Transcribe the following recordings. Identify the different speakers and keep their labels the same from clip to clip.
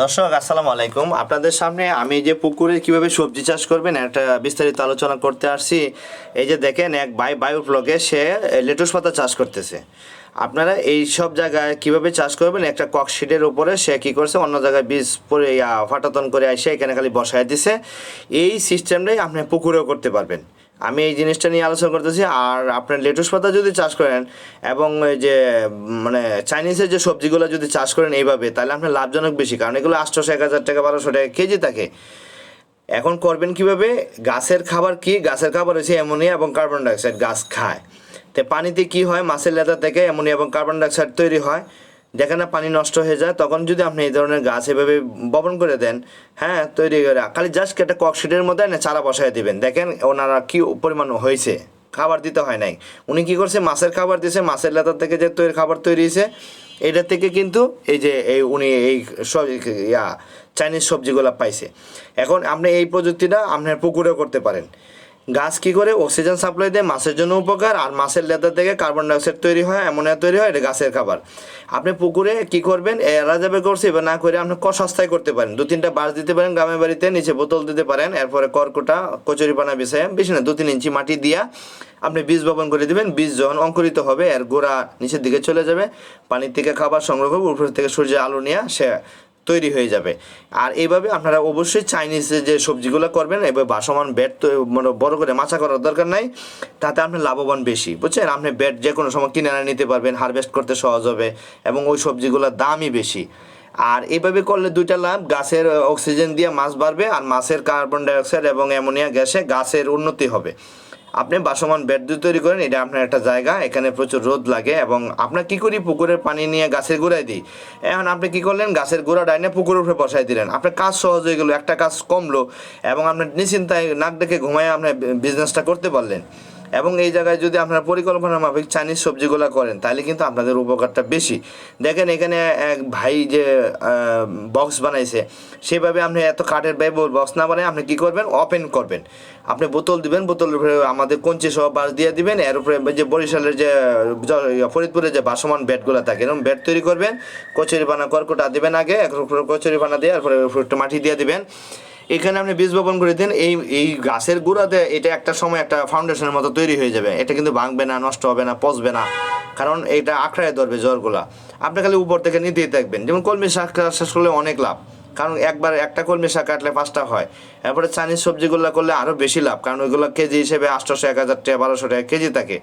Speaker 1: দর্শক, আসসালামু আলাইকুম। আপনাদের সামনে আমি যে পুকুরে কীভাবে সবজি চাষ করবেন, একটা বিস্তারিত আলোচনা করতে আসছি। এই যে দেখেন, এক বাই ব্লকে সে লেটুস পাতা চাষ করতেছে। আপনারা এই সব জায়গায় কীভাবে চাষ করবেন, একটা ককশিটের উপরে সে কি করছে, অন্য জায়গায় বীজ পরে ফাটাতন করে এসে এখানে খালি বসায় দিছে। এই সিস্টেমটাই আপনি পুকুরেও করতে পারবেন। আমি এই জিনিসটা নিয়ে আলোচনা করতেছি, আর আপনার লেটুস পাতা যদি চাষ করেন এবং ওই যে মানে চাইনিজের যে সবজিগুলো যদি চাষ করেন এইভাবে, তাহলে আপনার লাভজনক বেশি, কারণ এগুলো আটশোশো এক হাজার টাকা, বারোশো টাকা কেজি থাকে। এখন করবেন কীভাবে? গাছের খাবার কি? গাছের খাবার হচ্ছে অ্যামোনিয়া এবং কার্বন ডাইঅক্সাইড গাছ খায়। তো পানিতে কি হয়? মাছের লেদা থেকে অ্যামোনিয়া এবং কার্বন ডাইঅক্সাইড তৈরি হয়। যেখানে পানি নষ্ট হয়ে যায়, তখন যদি আপনি এই ধরনের গাছ এভাবে বপন করে দেন হ্যাঁ তৈরি করে, খালি জাস্ট একটা ককশিটের মধ্যে না চারা বসায় দিবেন। দেখেন ওনারা কি পরিমাণ হয়েছে, খাবার দিতে হয় নাই। উনি কি করছে, মাছের খাবার দিয়েছে মাছের লেদার থেকে যে তৈরি খাবার তৈরি হয়েছে, এটা থেকে কিন্তু এই যে এই উনি এই সব ইয়া, চাইনিজ সবজিগুলো পাইছে। এখন আপনি এই প্রযুক্তিটা আপনার পুকুরেও করতে পারেন। গাছ কি করে অক্সিজেন সাপ্লাই দেয়? মাছের জন্য উপকার। আর মাছের লেদার থেকে কার্বন ডাইঅক্সাইড তৈরি হয় অ্যামোনিয়া তৈরি হয়, এটা গাছের খাবার। আপনি পুকুরে কি করবেন? এরা যাবে করছে, এবার না করে আপনি ক সস্তায় করতে পারেন। দু, তিনটা বাঁশ দিতে পারেন, গ্রামের বাড়িতে নিচে বোতল দিতে পারেন, এরপরে কর্কটা, কচুরি পানা বিষয়ে বেশি না দু, তিন ইঞ্চি মাটি দিয়া আপনি বীজ বপন করে দিবেন। বীজ যখন অঙ্কুরিত হবে, এর গোড়া নিচের দিকে চলে যাবে। পানির থেকে খাবার সংগ্রহ করবে উপর থেকে সূর্যের আলো নিয়ে সে তৈরি হয়ে যাবে। আর এইভাবে আপনারা অবশ্যই চাইনিজ যে সবজিগুলো করবেন এবার বাসমান বেড তো মানে বড় করে মাছা করার দরকার নাই, তাতে আপনার লাভবান বেশি, বুঝছেন? আপনি বেড যে কোনো সময় কিনে নিতে পারবেন হারভেস্ট করতে সহজ হবে এবং ওই সবজিগুলোর দামই বেশি। আর এইভাবে করলে দুইটা লাভ, গাছের অক্সিজেন দিয়ে মাছ বাড়বে আর মাছের কার্বন ডাইঅক্সাইড এবং অ্যামোনিয়া গ্যাসে গাছের উন্নতি হবে। আপনি বাসমান বেড দিয়ে তৈরি করেন, এটা আপনার একটা জায়গা, এখানে প্রচুর রোদ লাগে এবং আপনার কী করি, পুকুরের পানি নিয়ে গাছের গোড়ায় দিই। এখন আপনি কী করলেন, গাছের গোড়া ডাইনে পুকুরের উপরে বসাই দিলেন। আপনার কাজ সহজ হয়ে গেলো, একটা কাজ কমলো এবং আপনার নিশ্চিন্তায় নাক ডেকে ঘুমায় আপনার বিজনেসটা করতে পারলেন। এবং এই জায়গায় যদি আপনারা পরিকল্পনা মাফিক চাইনিজ সবজিগুলো করেন তাহলে কিন্তু আপনাদের উপকারটা বেশি। দেখেন এখানে এক ভাই যে বক্স বানাইছে সেভাবে আপনি এত কাঠের ব্যয়বহুল বক্স না বানায় আপনি কী করবেন? ওপেন করবেন। আপনি বোতল দিবেন বোতলের উপরে আমাদের কঞ্চি সহ বাস দিয়ে দিবেন এর উপরে যে বরিশালের যে ইয়া, ফরিদপুরের যে বাসমান বেডগুলো থাকে এরকম বেড তৈরি করবেন। কচুরি পানা কর্কটা দিবেন আগে উপরে কচুরি পানা দিয়ে এরপরে একটু মাটি দিয়ে দিবেন। এখানে আপনি বীজ বপন করে দিন, এই এই গাছের গুঁড়াতে এটা একটা সময় একটা ফাউন্ডেশনের মতো তৈরি হয়ে যাবে। এটা কিন্তু ভাঙবে না, নষ্ট হবে না, পচবে না। কারণ এটা আঁকড়ায় ধরবে জ্বরগুলা আপনি খালি উপর থেকে নিতেই থাকবেন যেমন কলমি শাক চাষ করলে অনেক লাভ। কারণ একবার একটা কলমি শাক কাটলে পাঁচটা হয়। এরপরে চাইনিজ সবজিগুলো করলে আরও বেশি লাভ। কারণ ওইগুলো কেজি হিসেবে আটশোশো এক হাজার টাকা, বারোশো টাকা কেজি থাকে।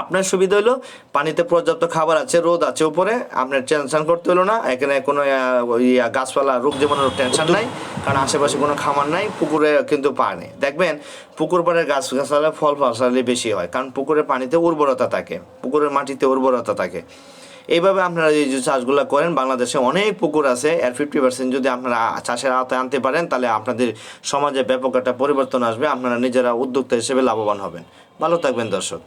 Speaker 1: আপনার সুবিধা হলো পানিতে পর্যাপ্ত খাবার আছে, রোদ আছে উপরে, আপনার টেনশন করতে হলো না। এখানে কোনো গাছপালা, রোগ জীবাণুর টেনশন নাই, কারণ আশেপাশে কোনো খামার নাই, পুকুরে কিন্তু পানি। দেখবেন, পুকুর পাড়ের গাছ, গাছপালা ফল ফসলালি বেশি হয়, কারণ পুকুরের পানিতে উর্বরতা থাকে, পুকুরের মাটিতে উর্বরতা থাকে। এইভাবে আপনারা যে চাষগুলো করেন, বাংলাদেশে অনেক পুকুর আছে, এর ফিফটি পার্সেন্ট যদি আপনারা চাষের আওতায় আনতে পারেন, তাহলে আপনাদের সমাজে ব্যাপক একটা পরিবর্তন আসবে, আপনারা নিজেরা উদ্যোক্তা হিসেবে লাভবান হবেন। ভালো থাকবেন, দর্শক।